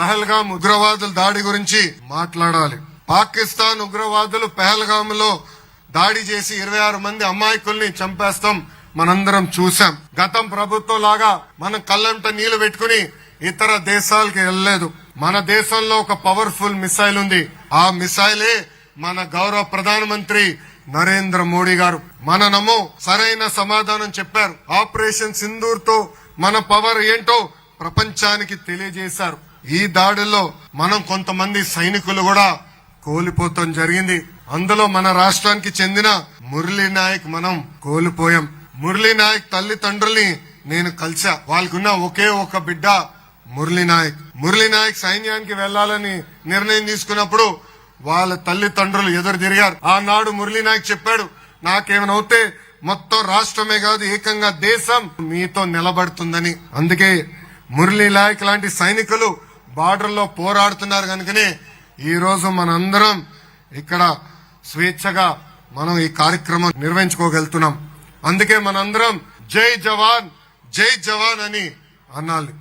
పహల్గాం ఉగ్రవాదుల దాడి గురించి మాట్లాడాలి. పాకిస్తాన్ ఉగ్రవాదులు పహల్గామ్లో దాడి చేసి ఇరవై ఆరు మంది అమాయకుల్ని చంపేస్తాం మనందరం చూసాం గతం ప్రభుత్వం లాగా మనం కళ్ళంట నీళ్ళు పెట్టుకుని ఇతర దేశాలకి వెళ్ళలేదు. మన దేశంలో ఒక పవర్ఫుల్ మిసైల్ ఉంది. ఆ మిసైలే మన గౌరవ ప్రధానమంత్రి నరేంద్ర మోడీ గారు. మన నమో సరైన సమాధానం చెప్పారు. ఆపరేషన్ సింధూర్తో మన పవర్ ఏంటో ప్రపంచానికి తెలియజేశారు. ఈ దాడిలో మనం కొంతమంది సైనికులు కూడా కోల్పోతాం జరిగింది. అందులో మన రాష్ట్రానికి చెందిన మురళీ నాయక్ మనం కోల్పోయాం. మురళీ నాయక్ తల్లిదండ్రుల్ని నేను కలిసా. వాళ్ళకున్న ఒకే ఒక బిడ్డ మురళీ నాయక్. మురళీ నాయక్ సైన్యానికి వెళ్ళాలని నిర్ణయం తీసుకున్నప్పుడు వాళ్ళ తల్లిదండ్రులు ఎదురు తిరిగారు. ఆనాడు మురళీ నాయక్ చెప్పాడు నాకేమనవుతే మొత్తం రాష్ట్రమే కాదు ఏకంగా దేశం మీతో నిలబడుతుందని. అందుకే మురళీ నాయక్ లాంటి సైనికులు బార్డర్లో పోరాడుతున్నారు కనుకనే ఈరోజు మనందరం ఇక్కడ స్వేచ్ఛగా మనం ఈ కార్యక్రమం నిర్వహించుకోగలుగుతున్నాం. అందుకే మనందరం జై జవాన్ జై జవాన్ అని అనాలి.